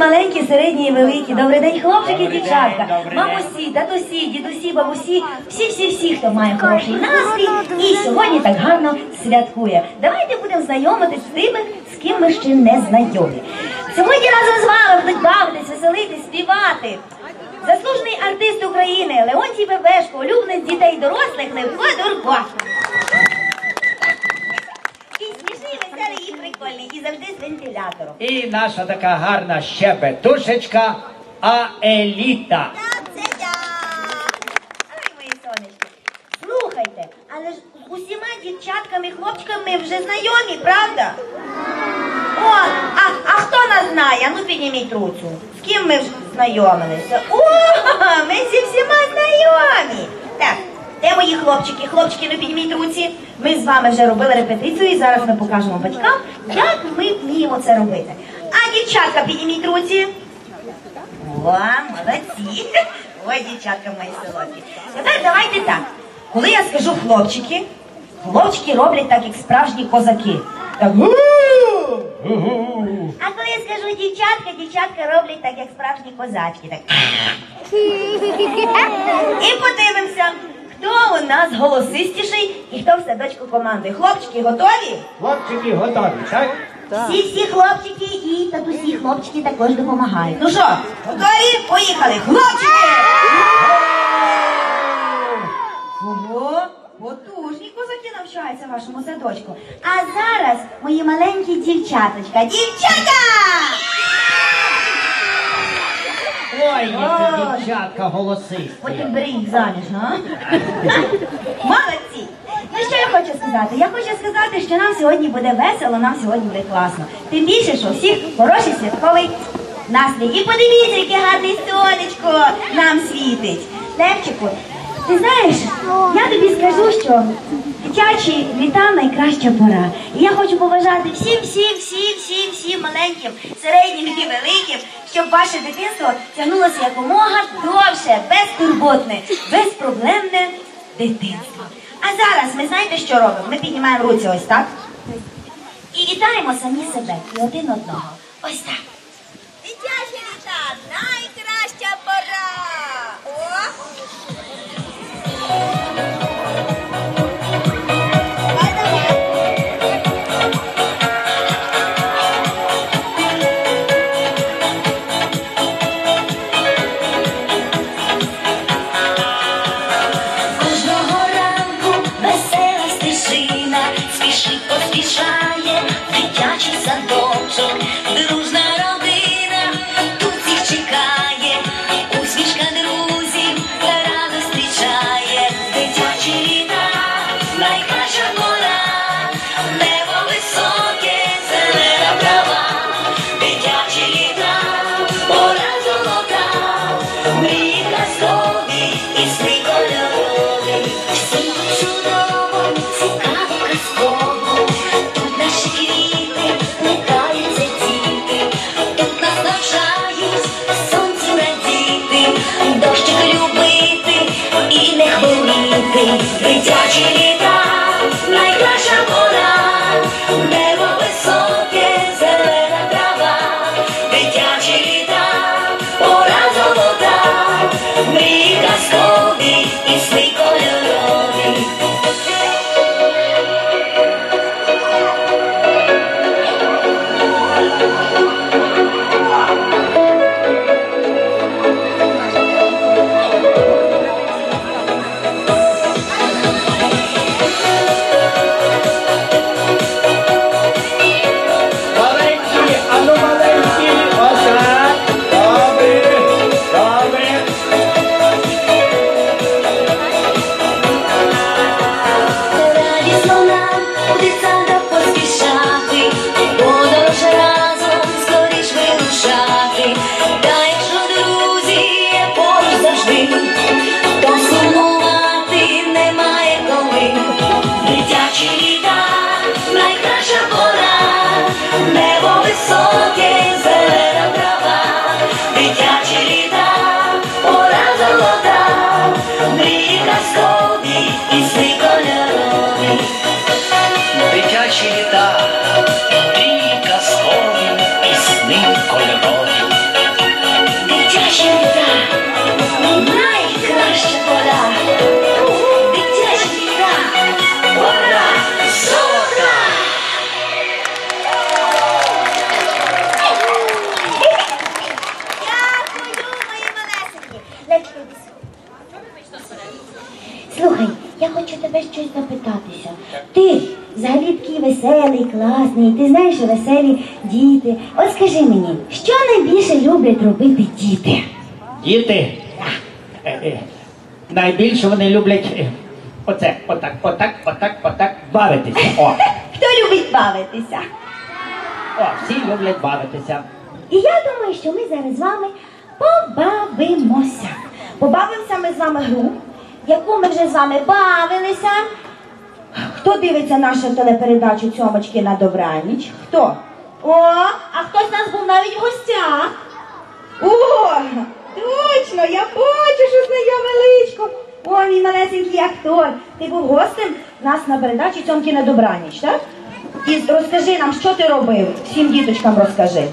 Маленькі, середні і великі, добрий день, хлопчики, дівчатка, мамусі, татусі, дідусі, бабусі, всі, всі, всі, хто має хороший настрій і сьогодні так гарно святкує. Давайте будемо знайомитись з тими, з ким ми ще не знайомі. Сьогодні разом з вами будуть бавитись, веселитись, співати. Заслужений артист України Леонтій Бебешко, улюбленець дітей і дорослих Левко Дурко. І смішний, веселий і завжди з вентилятором. І наша така гарна щебетушечка Аеліта. Це я! Ай, мої сонечки. Слухайте, але ж з усіма дівчатками і хлопчиками ми вже знайомі, правда? О, а, а хто нас знає? Ну підніміть руцю. З ким ми вже знайомилися? О, ми зі всіма знайомі. Мої хлопчики? Хлопчики, ну підніміть руці. Ми з вами вже робили репетицію і зараз ми покажемо батькам, як ми вміємо це робити. А дівчатка, підніміть руці. О, молодці. Ой, дівчатка мої солодкі. Тепер давайте так. Коли я скажу хлопчики, хлопчики роблять так, як справжні козаки. Так. А коли я скажу дівчатка, дівчатка роблять так, як справжні козачки. Так. І подивимося, хто у нас голосистіший і хто в садочку командує. Хлопчики готові? Хлопчики готові, так? Всі всі хлопчики і татусі хлопчики також допомагають. Ну що, готові? Поїхали! Хлопчики! Ого, потужні козаки навчаються в вашому садочку. А зараз мої маленькі дівчаточка. Дівчата! Ой, які дівчатка голосисті. Потім бери їх заміж, а? Молодці! Ну що я хочу сказати? Я хочу сказати, що нам сьогодні буде весело, нам сьогодні буде класно. Тим більше, що всіх хороший святковий настрій. І подивіться, яке гарне сонечко нам світить. Левчику, ти знаєш, я тобі скажу, що дитячі літа найкраща пора. І я хочу побажати всім, всім, всім, всім, всім маленьким, середнім і великим, щоб ваше дитинство тягнулося якомога довше, безтурботне, безпроблемне дитинство. А зараз ми знаєте, що робимо? Ми піднімаємо руці ось так. І вітаємо самі себе і один одного. Ось так. Слухай, я хочу тебе щось запитатися. Ти взагалі такий веселий, класний, ти знаєш веселі діти. От скажи мені, що найбільше люблять робити діти? Діти? Е, е, Найбільше вони люблять е, оце, отак, отак, отак, отак, бавитися. О, Хто любить бавитися? о, всі люблять бавитися. І я думаю, що ми зараз з вами побавимося. Побавимося ми з вами гру, яку ми вже з вами бавилися. Хто дивиться нашу телепередачу Цьомочки на добраніч? Хто? О, а хтось з нас був навіть в гостях. О, точно, я бачу, що знайоме личко. О, мій малесенький актор. Ти був гостем нас на передачі Цьомки на добраніч, так? І розкажи нам, що ти робив? Всім діточкам розкажи.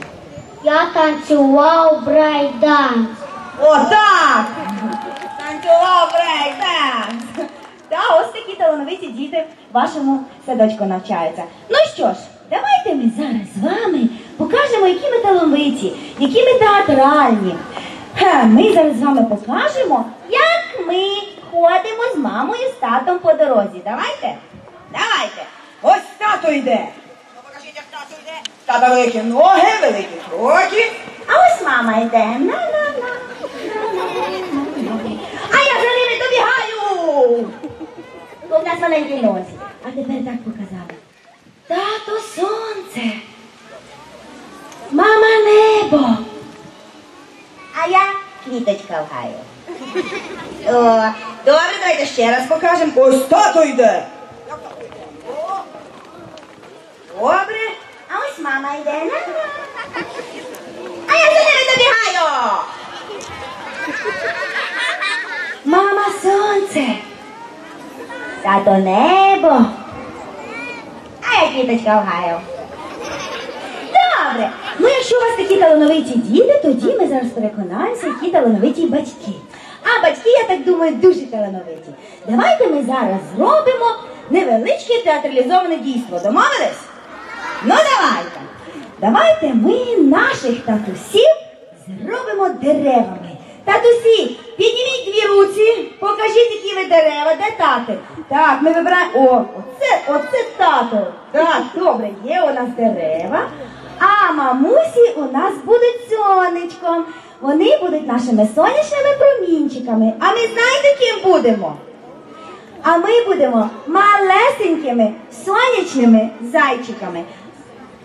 Я танцював брейкданс. О, так! Танцював брейк-денс! Та ось такі талановиті діти в вашому садочку навчаються. Ну що ж, давайте ми зараз з вами покажемо, які ми талановиті, які ми театральні. Ха, ми зараз з вами покажемо, як ми ходимо з мамою з татом по дорозі. Давайте? Давайте. Ось тато йде. Ну, покажіть, як тато йде. Тата великі ноги, великі кроки. А ось мама йде. На-на-на. А я за ними добігаю. Бо нас маленький носик. А тепер так показали. Тато сонце. Мама небо. А я квіточка в гаю. О, добре, давайте ще раз покажемо. Ось тато йде. Добре. А ось мама йде. А я за ними добігаю. Мама сонце. Тато небо. А я квіточка гаю. Добре. Ну, якщо у вас такі талановиті діти, тоді ми зараз переконаємося, які талановиті батьки. А батьки, я так думаю, дуже талановиті. Давайте ми зараз зробимо невеличке театралізоване дійство. Домовились? Ну давайте. Давайте ми наших татусів зробимо деревами. Татусі, підніміть дві руці, покажіть, які ви дерева, де тати. Так, ми вибираємо. О, оце, оце тато. Так, добре, є у нас дерева. А мамусі у нас будуть сонечком. Вони будуть нашими сонячними промінчиками. А ми знаєте, ким будемо? А ми будемо малесенькими сонячними зайчиками.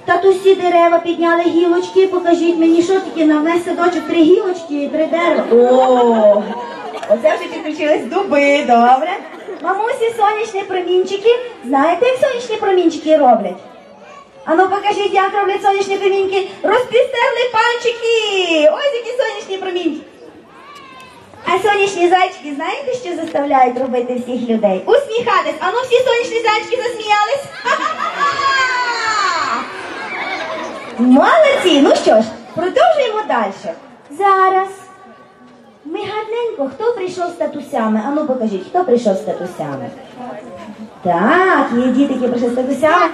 Татусі дерева підняли гілочки, покажіть мені, що таке на весь садочок три гілочки і три дерева. О, оце вже підключились дуби, добре. Мамусі сонячні промінчики. Знаєте, як сонячні промінчики роблять? Ану покажіть, як роблять сонячні промінчики. Розпістерли пальчики. Ось які сонячні промінчики. А сонячні зайчики, знаєте, що заставляють робити всіх людей? Усміхатись. Ану всі сонячні зайчики засміялись. Молодці! Ну що ж, продовжуємо далі. Зараз ми гарненько, хто прийшов з татусями? Ану покажіть, хто прийшов з татусями? Так, є діти, які прийшли з татусями.